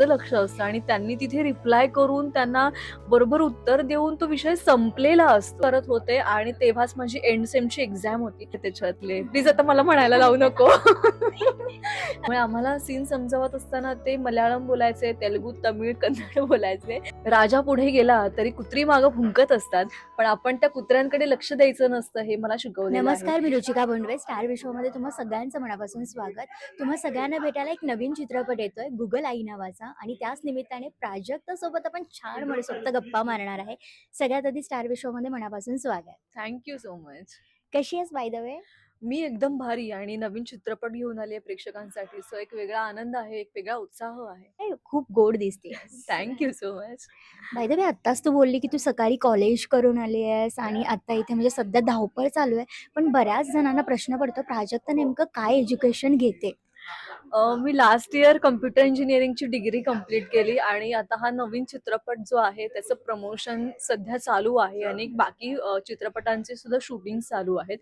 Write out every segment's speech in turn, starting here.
लक्ष असतं आणि त्यांनी तिथे रिप्लाय करून त्यांना बरोबर उत्तर देऊन तो विषय संपलेला असतो. करत होते आणि तेव्हाच माझी एंड सेमची एक्झाम होती त्याच्यातले. प्लीज आता मला म्हणायला लावू नको. त्यामुळे आम्हाला सीन समजावत असताना ते मल्याळम बोलायचे तेलुगू तमिळ कन्नड बोलायचे. राजा पुढे गेला तरी कुत्री मागं भुंकत असतात पण आपण त्या कुत्र्यांकडे लक्ष द्यायचं नसतं हे मला शिकवलं नमस्कार मी रुचिका बोंडवे स्टार विश्वमध्ये तुम्हा सगळ्यांचं मनापासून स्वागत. तुम्हा सगळ्यांना भेटायला एक नवीन चित्रपट येतोय गुगल आई नावाचा आणि त्याच निमित्ताने प्राजक्ता सोबत आपण छान मनसोक्त गप्पा मारणार आहे. सगळ्यात आधी स्टार विश्वमध्ये मनापासून स्वागत. थँक्यू सो मच कशी आहेस बाय द वे मी एकदम भारी आणि नवीन चित्रपट घेऊन आली आहे प्रेक्षकांसाठी. सो एक वेगळा आनंद आहे एक वेगळा उत्साह आहे. खूप गोड दिसते. Thank you so much by the way आत्ताच तू बोलली की तू सकाळी कॉलेज करून आली आहेस आणि आता इथे म्हणजे सध्या धावपळ चालू आहे. पण बऱ्याच जणांना प्रश्न पडतो प्राजक्ता नेमकं काय एज्युकेशन घेते? मी लास्ट इयर कम्प्युटर इंजिनिअरिंगची डिग्री कंप्लीट केली आणि आता हा नवीन चित्रपट जो आहे त्याचं प्रमोशन सध्या चालू आहे आणि बाकी चित्रपटांचे सुद्धा शूटिंग चालू आहेत.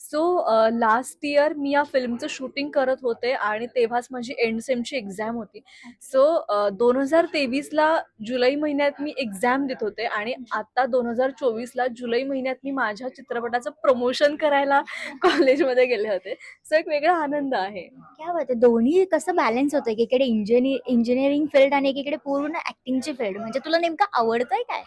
सो लास्ट इयर मी या फिल्मचं शूटिंग करत होते आणि तेव्हाच माझी एंड सेमची एक्झाम होती. सो दोन हजार तेवीसला जुलै महिन्यात मी एक्झाम देत होते आणि आता दोन हजार चोवीसला जुलै महिन्यात मी माझ्या चित्रपटाचं प्रमोशन करायला कॉलेजमध्ये गेले होते. सो एक वेगळा आनंद आहे. क्या दोन्ही दोन्ही कसं बॅलन्स होतं? एकीकडे इंजिनिअर इंजिनिअरिंग फील्ड आणि एकीकडे पूर्ण ऍक्टिंगची फील्ड म्हणजे तुला नेमकं आवडतंय काय?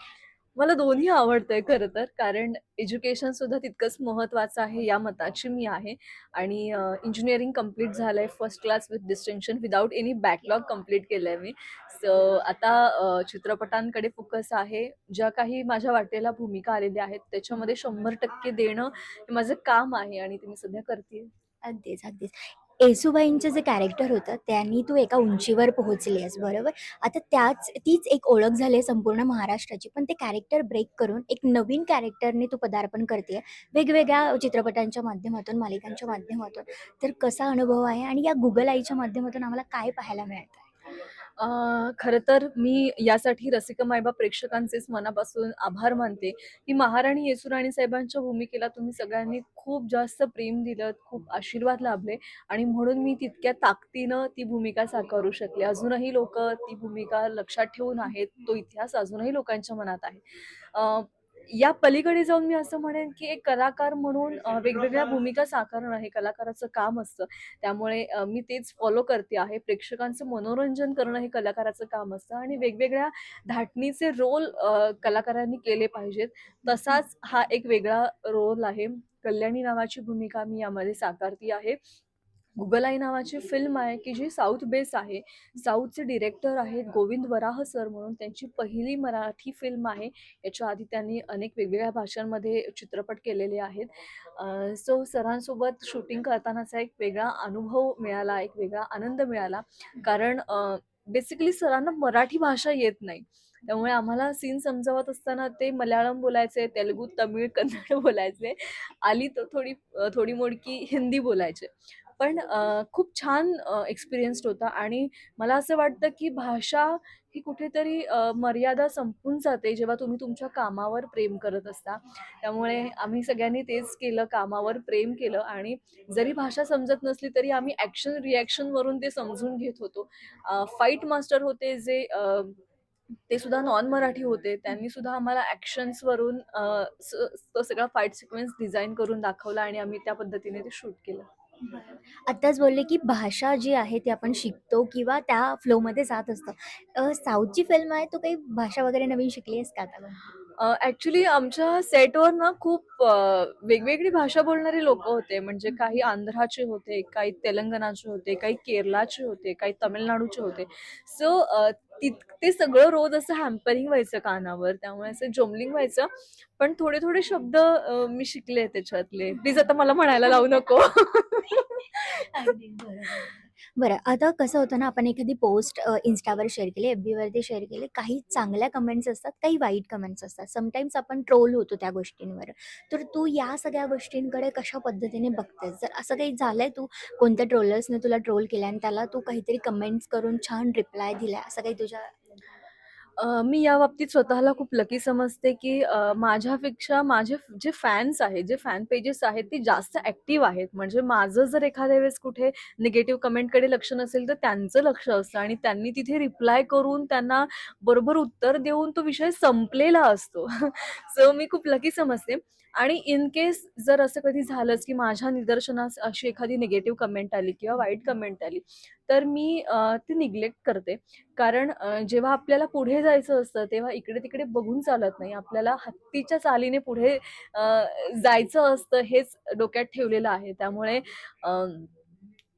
मला दोन्ही आवडतंय खरं तर. कारण एज्युकेशन सुद्धा तितकंच महत्त्वाचं आहे या मताची मी आहे. आणि इंजिनिअरिंग कंप्लीट झालंय. First class with distinction without any backlog complete केलंय मी. सो आता चित्रपटांकडे फोकस आहे. ज्या काही माझ्या वाटेला भूमिका आलेल्या आहेत त्याच्यामध्ये शंभर टक्के देणं हे माझं काम आहे आणि ते मी सध्या करते अगदीच अगदीच. येसुबाईंचं जे कॅरेक्टर होतं त्यांनी तू एका उंचीवर पोहोचली आहेस बरोबर? आता त्याच तीच एक ओळख झाली आहे संपूर्ण महाराष्ट्राची पण ते कॅरेक्टर ब्रेक करून एक नवीन कॅरेक्टरने तू पदार्पण करते वेगवेगळ्या चित्रपटांच्या माध्यमातून मालिकांच्या माध्यमातून. तर कसा अनुभव आहे? आणि या गुगल आईच्या माध्यमातून आम्हाला काय पाहायला मिळतं खरं तर मी यासाठी रसिक मायबा प्रेक्षकांचेच मनापासून आभार मानते की महाराणी येसुराणी साहेबांच्या भूमिकेला तुम्ही सगळ्यांनी खूप जास्त प्रेम दिलं खूप आशीर्वाद लाभले आणि म्हणून मी तितक्या ताकदीनं ती भूमिका साकारू शकले. अजूनही लोक ती भूमिका लक्षात ठेवून आहेत तो इतिहास अजूनही लोकांच्या मनात आहे. या पलीकडे जाऊन मी असं म्हणेन की एक कलाकार म्हणून वेगवेगळ्या भूमिका साकारणं हे कलाकाराचं काम असतं. त्यामुळे मी तेच फॉलो करते आहे. प्रेक्षकांचं मनोरंजन करणं हे कलाकाराचं काम असतं आणि वेगवेगळ्या धाटणीचे रोल कलाकारांनी केले पाहिजेत. तसाच हा एक वेगळा रोल आहे. कल्याणी नावाची भूमिका मी यामध्ये साकारती आहे. गुगल आई नावाची फिल्म आहे की जी साऊथ बेस आहे. साऊथचे डिरेक्टर आहेत गोविंद वराह सर म्हणून त्यांची पहिली मराठी फिल्म आहे. याच्या आधी त्यांनी अनेक वेगवेगळ्या भाषांमध्ये चित्रपट केलेले आहेत. सो सरांसोबत शूटिंग करतानाचा एक वेगळा अनुभव मिळाला एक वेगळा आनंद मिळाला. कारण बेसिकली सरांना मराठी भाषा येत नाही. त्यामुळे आम्हाला सीन समजावत असताना ते मल्याळम बोलायचे तेलुगू तमिळ कन्नड बोलायचे. आली तर थोडी थोडी मोडकी हिंदी बोलायचे. पण खूप छान एक्सपिरियन्स्ड होता. आणि मला असं वाटतं की भाषा ही कुठेतरी मर्यादा संपून जाते जेव्हा तुम्ही तुमच्या कामावर प्रेम करत असता. त्यामुळे आम्ही सगळ्यांनी तेच केलं कामावर प्रेम केलं. आणि जरी भाषा समजत नसली तरी आम्ही ॲक्शन रिॲक्शनवरून ते समजून घेत होतो. फाईट मास्टर होते जे ते सुद्धा नॉन मराठी होते. त्यांनी सुद्धा आम्हाला ॲक्शन्सवरून तो सगळा फाईट सिक्वेन्स डिझाईन करून दाखवला आणि आम्ही त्या पद्धतीने ते शूट केलं. आत्ताच बोलले की भाषा जी आहे ती आपण शिकतो किंवा त्या फ्लोमध्ये जात असतो. अ, साऊथची फिल्म आहे तो काही भाषा वगैरे नवीन शिकली आहेस का आता? ॲक्च्युली आमच्या सेटवर ना खूप अ, वेगवेगळी भाषा बोलणारे लोक होते. म्हणजे काही आंध्राचे होते काही तेलंगणाचे होते काही केरलाचे होते काही तमिळनाडूचे होते. सो ते सगळं रोज असं हॅम्परिंग व्हायचं कानावर त्यामुळे असं जोमलिंग व्हायचं. पण थोडे थोडे शब्द मी शिकले त्याच्यातले. प्लीज आता मला म्हणायला लावू नको. बरं आता कसं होतं ना आपण एखादी पोस्ट इन्स्टावर शेअर केली एफ बीवरती शेअर केली काही चांगल्या कमेंट्स असतात काही वाईट कमेंट्स असतात. समटाईम्स आपण ट्रोल होतो त्या गोष्टींवर. तर तू या सगळ्या गोष्टींकडे कशा पद्धतीने बघतेस? जर असं काही झालंय तू कोणत्या ट्रोलर्सने तुला ट्रोल केलं आणि त्याला तू काहीतरी कमेंट्स करून छान रिप्लाय दिलाय असं काही तुझ्या अ, मी या बाबतीत स्वतःला खूप लकी समजते, की अ, माझ्यापेक्षा माझे जे फॅन्स आहेत, जे फॅन पेजेस आहेत, ते जास्त ॲक्टिव्ह आहेत. म्हणजे माझं जर एखाद्या वेळेस कुठे निगेटिव्ह कमेंटकडे लक्ष नसेल, तर त्यांचं लक्ष असतं आणि त्यांनी तिथे रिप्लाय करून त्यांना बरोबर उत्तर देऊन तो विषय संपलेला असतो. सो मी खूप लकी समजते आणि इन केस जर असं कधी झालंच, की माझ्या निदर्शनास अशी एखादी निगेटिव्ह कमेंट आली किंवा वाईट कमेंट आली, तर मी ती निग्लेक्ट करते. कारण जेव्हा आपल्याला पुढे जायचं असतं तेव्हा इकडे-तिकडे बघून चालत नाही. आपल्याला हत्तीच्या चालीने पुढे जायचं असतं हेच डोक्यात ठेवलेलं आहे. त्यामुळे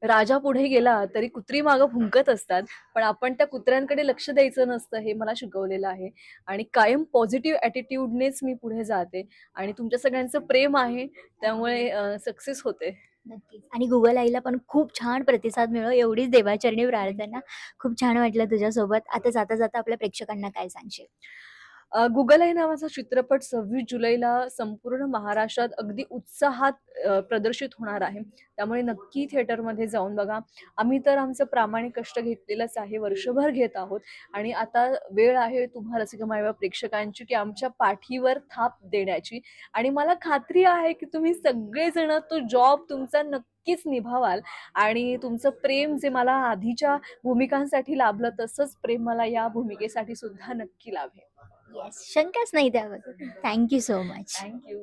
राजा पुढे गेला तरी कुत्री मागं भुंकत असतात. पण आपण त्या कुत्र्यांकडे लक्ष द्यायचं नसतं हे मला शिकवलेलं आहे. आणि कायम पॉझिटिव्ह ॲटिट्यूडनेच मी पुढे जाते आणि तुमच्या सगळ्यांचं प्रेम आहे त्यामुळे सक्सेस होते. नक्कीच आणि गुगल आईला पण खूप छान प्रतिसाद मिळो एवढीच देवाचरणी प्रार्थना. खूप छान वाटलं तुझ्यासोबत. आता जाता-जाता आपल्या प्रेक्षकांना काय सांगशील? गुगल आई नावाचा चित्रपट 26 जुलैला संपूर्ण महाराष्ट्रात अगदी उत्साहात प्रदर्शित होणार आहे. त्यामुळे नक्की थिएटरमध्ये जाऊन बघा. आम्ही तर आमचं प्रामाणिक कष्ट घेतलेलंच आहे, वर्षभर घेत आहोत आणि आता वेळ आहे तुम्हा माझ्या प्रेक्षकांची, की आमच्या पाठीवर थाप देण्याची आणि मला खात्री आहे, की तुम्ही सगळेजण तो जॉब तुमचा नक्कीच निभावाल आणि तुमचं प्रेम जे मला आधीच्या भूमिकांसाठी लाभलं, तसंच प्रेम मला या भूमिकेसाठी सुद्धा नक्की लाभेल. येस, शंकाच नाही त्याबद्दल. Thank you so much. Thank you.